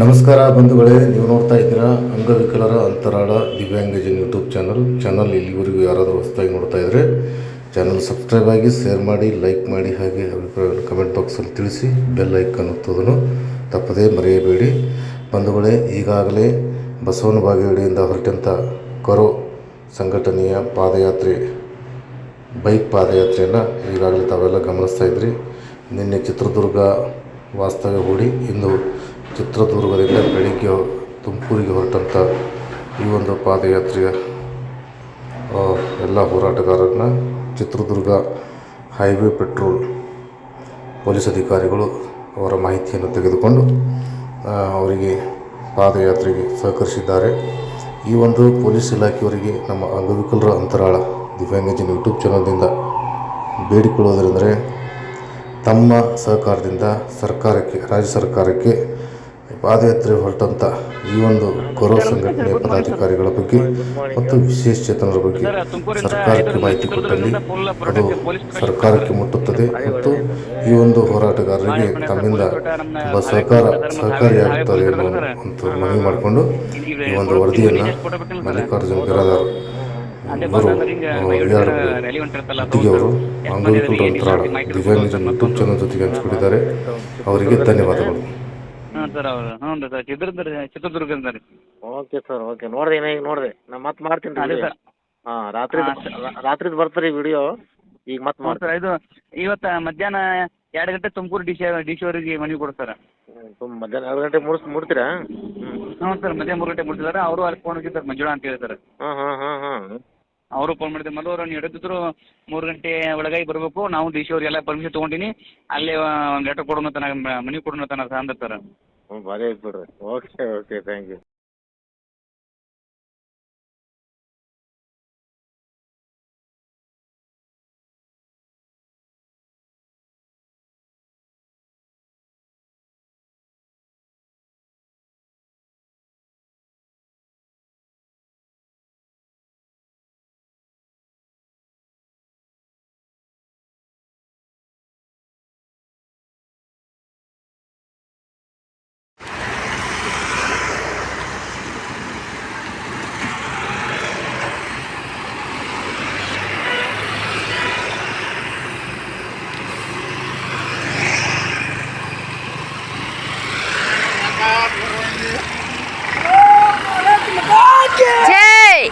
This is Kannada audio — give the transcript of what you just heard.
ನಮಸ್ಕಾರ ಬಂಧುಗಳೇ, ನೀವು ನೋಡ್ತಾ ಇದ್ದೀರಾ ಅಂಗವಿಕಲರ ಅಂತರಾಳ ದಿವ್ಯಾಂಗಜನ್ ಯೂಟ್ಯೂಬ್ ಚಾನಲ್. ಚಾನಲ್ ಇಲ್ಲಿವರೆಗೂ ಯಾರಾದರೂ ಹೊಸದಾಗಿ ನೋಡ್ತಾ ಇದ್ದರೆ ಚಾನಲ್ ಸಬ್ಸ್ಕ್ರೈಬ್ ಆಗಿ, ಶೇರ್ ಮಾಡಿ, ಲೈಕ್ ಮಾಡಿ, ಹಾಗೆ ಅಭಿಪ್ರಾಯವನ್ನು ಕಮೆಂಟ್ ಬಾಕ್ಸಲ್ಲಿ ತಿಳಿಸಿ, ಬೆಲ್ ಐಕನ್ ಒತ್ತೋದನ್ನು ತಪ್ಪದೇ ಮರೆಯಬೇಡಿ. ಬಂಧುಗಳೇ, ಈಗಾಗಲೇ ಬಸವನ ಬಾಗೇವಾಡಿಯಿಂದ ಹೊರಟಂಥ ಕರೋ ಸಂಘಟನೆಯ ಪಾದಯಾತ್ರೆ, ಬೈಕ್ ಪಾದಯಾತ್ರೆಯನ್ನು ಈಗಾಗಲೇ ತಾವೆಲ್ಲ ಗಮನಿಸ್ತಾ ಇದ್ರಿ. ನಿನ್ನೆ ಚಿತ್ರದುರ್ಗ ವಾಸ್ತವ್ಯ ಹೂಡಿ ಇಂದು ಚಿತ್ರದುರ್ಗದಿಂದ ಬೆಳಿಗ್ಗೆ ತುಮಕೂರಿಗೆ ಹೊರಟಂಥ ಈ ಒಂದು ಪಾದಯಾತ್ರೆಯ ಎಲ್ಲ ಹೋರಾಟಗಾರರನ್ನ ಚಿತ್ರದುರ್ಗ ಹೈವೇ ಪೆಟ್ರೋಲ್ ಪೊಲೀಸ್ ಅಧಿಕಾರಿಗಳು ಅವರ ಮಾಹಿತಿಯನ್ನು ತೆಗೆದುಕೊಂಡು ಅವರಿಗೆ ಪಾದಯಾತ್ರೆಗೆ ಸಹಕರಿಸಿದ್ದಾರೆ. ಈ ಒಂದು ಪೊಲೀಸ್ ಇಲಾಖೆಯವರಿಗೆ ನಮ್ಮ ಅಂಗವಿಕಲರ ಅಂತರಾಳ ದಿವ್ಯಾಂಗಜನ ಯೂಟ್ಯೂಬ್ ಚಾನಲ್ನಿಂದ ಬೇಡಿಕೊಳ್ಳುವುದರೆಂದರೆ, ತಮ್ಮ ಸಹಕಾರದಿಂದ ಸರ್ಕಾರಕ್ಕೆ, ರಾಜ್ಯ ಸರ್ಕಾರಕ್ಕೆ ಪಾದಯಾತ್ರೆ ಹೊರಟಂಥ ಈ ಒಂದು ಗೌರವ ಸಂಘಟನೆಯ ಪದಾಧಿಕಾರಿಗಳ ಬಗ್ಗೆ ಮತ್ತು ವಿಶೇಷ ಚೇತನರ ಬಗ್ಗೆ ಸರ್ಕಾರಕ್ಕೆ ಮಾಹಿತಿ ಕೊಟ್ಟಲ್ಲಿ ಅದು ಸರ್ಕಾರಕ್ಕೆ ಮುಟ್ಟುತ್ತದೆ ಮತ್ತು ಈ ಒಂದು ಹೋರಾಟಗಾರರಿಗೆ ತಮ್ಮಿಂದ ತುಂಬ ಸಹಕಾರ ಸಹಕಾರಿಯಾಗುತ್ತದೆ ಅಂತ ಮನವಿ ಮಾಡಿಕೊಂಡು ಈ ಒಂದು ವರದಿಯನ್ನು ಮಲ್ಲಿಕಾರ್ಜುನ ಬಿರಾದಾರ್ ಜೊತೆಗೆ ಹಂಚಿಕೊಂಡಿದ್ದಾರೆ ಅವರಿಗೆ ಧನ್ಯವಾದಗಳು ಹಾಂ ಸರ್ ಹೌದು. ಹ್ಞೂ ರೀ ಸರ್ ಚಿತ್ರದುರ್ಗ ಚಿತ್ರದುರ್ಗದಿಂದ ರೀ. Okay sir okay. ನೋಡಿದೆ ಇನ್ನ ಈಗ ನೋಡಿದೆ. ನಾ ಮತ್ತೆ ಮಾಡ್ತೀನಿ ರೀ ಸರ್. ಹಾಂ ರಾತ್ರಿ ರಾತ್ರಿದ್ ಬರ್ತದೆ ವಿಡಿಯೋ ಈಗ ಮತ್ತೆ ಹ್ಞೂ ಮಾಡ್ತೀನಿ. ಇದು ಇವತ್ತ ಮಧ್ಯಾಹ್ನ ಎರಡು ಗಂಟೆ Tumakuru D C D C ಅವರಿಗೆ ಮನವಿ ಕೊಡ್ತಾರೆ ಸರ್. ತುಂಬ ಮಧ್ಯಾಹ್ನ ಎರಡು ಗಂಟೆ ಮುಗಿಸ್ ಮುಡ್ತೀರಾ ಹ್ಞೂ ಹ್ಞೂ ಸರ್ ಮಧ್ಯಾಹ್ನ ಮೂರು ಗಂಟೆ ಮುಟ್ಟಿದ್ದಾರೆ ಅವರು ಅಲ್ಲಿ ಫೋನ್ ಮಂಜುಳಾ ಹೇಳ್ತಾರೆ ಸರ್ ಹಾಂ ಹಾಂ ಹಾಂ ಹಾಂ ಅವರು ಫೋನ್ ಮಾಡಿದ್ರು ಮೊದಲು ಅವ್ರು, ನೀವು ಮೂರು ಗಂಟೆ ಒಳಗಾಗಿ ಬರಬೇಕು, ನಾವು ಡಿ ಸಿ ಅವರಿಗೆಲ್ಲ ಪರ್ಮಿಷನ್ ತೊಗೊಂಡಿನಿ. ಅಲ್ಲೇ ಒಂದು ಲೆಟರ್ ಕೊಡೋಣ ತನಕ ಮನೆ ಕೊಡೋಣ ತನಕ ಅಂದ ಸರ್. ಹ್ಞೂ ಭಾರಿ ಆಯ್ತು ಬಿಡ್ರಿ. Okay okay thank you Joy